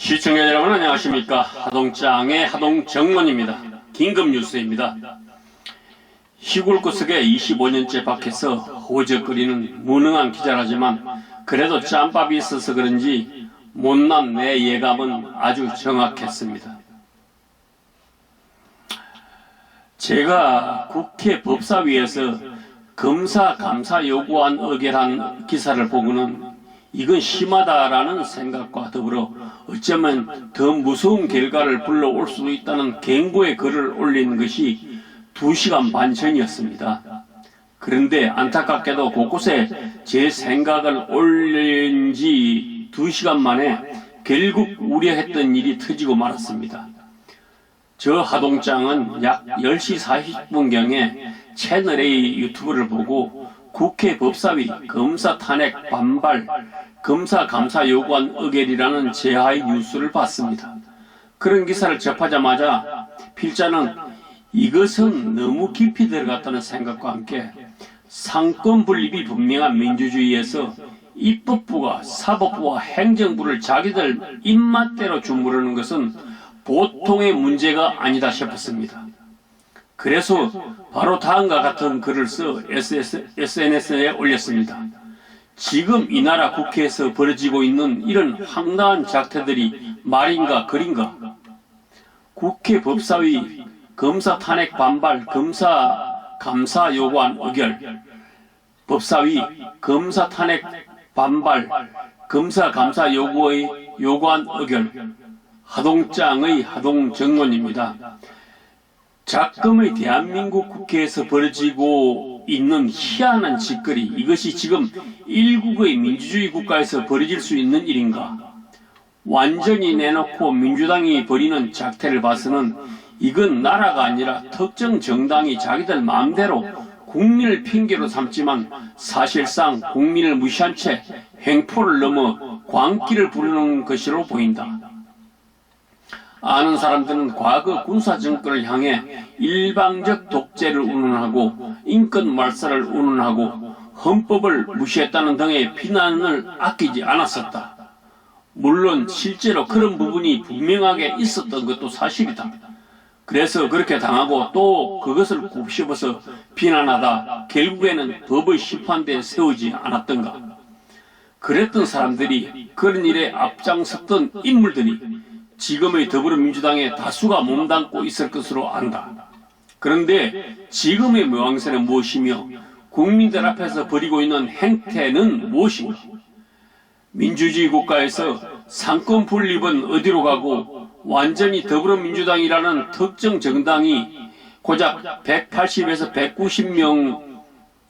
시청자 여러분 안녕하십니까? 하동장의 하동정문입니다. 긴급 뉴스입니다. 시골 구석에 25년째 밖에서 호적거리는 무능한 기자라지만 그래도 짬밥이 있어서 그런지 못난 내 예감은 아주 정확했습니다. 제가 국회 법사위에서 검사 감사 요구안 의결한 기사를 보고는 이건 심하다라는 생각과 더불어 어쩌면 더 무서운 결과를 불러올 수도 있다는 경고의 글을 올린 것이 2시간 반 전이었습니다. 그런데 안타깝게도 곳곳에 제 생각을 올린 지 2시간 만에 결국 우려했던 일이 터지고 말았습니다. 저 하동장은 약 10시 40분경에 채널A 유튜브를 보고 국회 법사위 검사 탄핵 반발 검사 감사 요구안 의결이라는 제하의 뉴스를 봤습니다. 그런 기사를 접하자마자 필자는 이것은 너무 깊이 들어갔다는 생각과 함께 상권 분립이 분명한 민주주의에서 입법부가 사법부와 행정부를 자기들 입맛대로 주무르는 것은 보통의 문제가 아니다 싶었습니다. 그래서 바로 다음과 같은 글을 써 SNS에 올렸습니다. 지금 이 나라 국회에서 벌어지고 있는 이런 황당한 작태들이 말인가 글인가? 국회 법사위 검사 탄핵 반발 검사 감사 요구안 의결 법사위 검사 탄핵 반발 검사 감사 요구의 요구안 의결 하동장의 하동 정론입니다. 작금의 대한민국 국회에서 벌어지고 있는 희한한 짓거리 이것이 지금 일국의 민주주의 국가에서 벌어질 수 있는 일인가? 완전히 내놓고 민주당이 벌이는 작태를 봐서는 이건 나라가 아니라 특정 정당이 자기들 마음대로 국민을 핑계로 삼지만 사실상 국민을 무시한 채 횡포를 넘어 광기를 부르는 것으로 보인다. 아는 사람들은 과거 군사 정권을 향해 일방적 독재를 운운하고 인권 말살을 운운하고 헌법을 무시했다는 등의 비난을 아끼지 않았었다. 물론 실제로 그런 부분이 분명하게 있었던 것도 사실이다. 그래서 그렇게 당하고 또 그것을 곱씹어서 비난하다 결국에는 법의 심판대에 세우지 않았던가. 그랬던 사람들이 그런 일에 앞장섰던 인물들이 지금의 더불어민주당의 다수가 몸담고 있을 것으로 안다. 그런데 지금의 모양새는 무엇이며 국민들 앞에서 벌이고 있는 행태는 무엇인가? 민주주의 국가에서 상권 분립은 어디로 가고 완전히 더불어민주당이라는 특정 정당이 고작 180에서 190명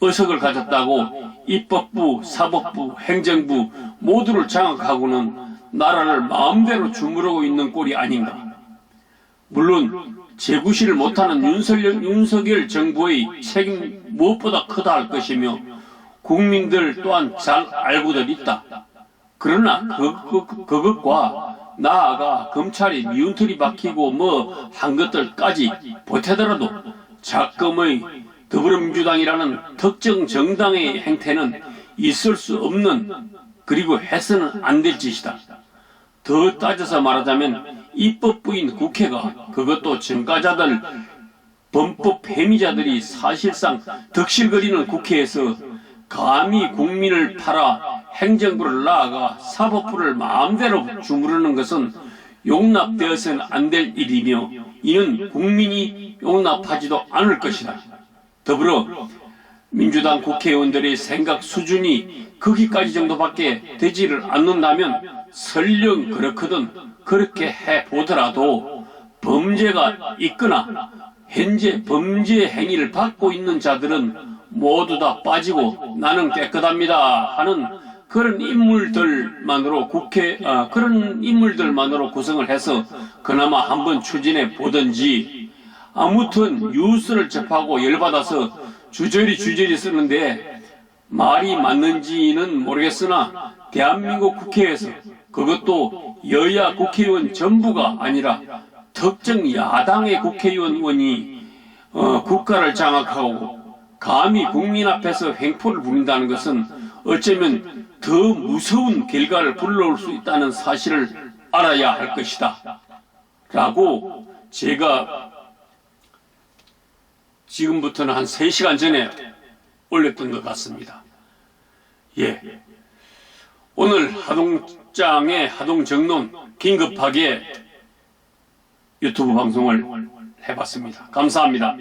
의석을 가졌다고 입법부, 사법부, 행정부 모두를 장악하고는 나라를 마음대로 주무르고 있는 꼴이 아닌가. 물론 재구시를 못하는 윤석열, 윤석열 정부의 책임 무엇보다 크다 할 것이며 국민들 또한 잘 알고들 있다. 그러나 그, 그, 그것과 나아가 검찰이 미운털이 박히고 뭐 한 것들까지 보태더라도 작금의 더불어민주당이라는 특정 정당의 행태는 있을 수 없는 그리고 해서는 안 될 짓이다. 더 따져서 말하자면 입법부인 국회가 그것도 정가자들 범법 해미자들이 사실상 덕실거리는 국회에서 감히 국민을 팔아 행정부를 나아가 사법부를 마음대로 주무르는 것은 용납되어서는 안 될 일이며 이는 국민이 용납하지도 않을 것이다. 더불어 민주당 국회의원들의 생각 수준이 거기까지 정도밖에 되지를 않는다면 설령 그렇거든 그렇게 해보더라도 범죄가 있거나 현재 범죄 행위를 받고 있는 자들은 모두 다 빠지고 나는 깨끗합니다 하는 그런 인물들만으로 국회 아, 그런 인물들만으로 구성을 해서 그나마 한번 추진해 보든지 아무튼 뉴스를 접하고 열받아서 주저리 주저리 쓰는데 말이 맞는지는 모르겠으나 대한민국 국회에서 그것도 여야 국회의원 전부가 아니라 특정 야당의 국회의원이 어, 국가를 장악하고 감히 국민 앞에서 횡포를 부린다는 것은 어쩌면 더 무서운 결과를 불러올 수 있다는 사실을 알아야 할 것이다. 라고 제가 지금부터는 한 3시간 전에 올렸던 것 같습니다. 예. 오늘 하동장의 하동정론 긴급하게 유튜브 방송을 해봤습니다. 감사합니다.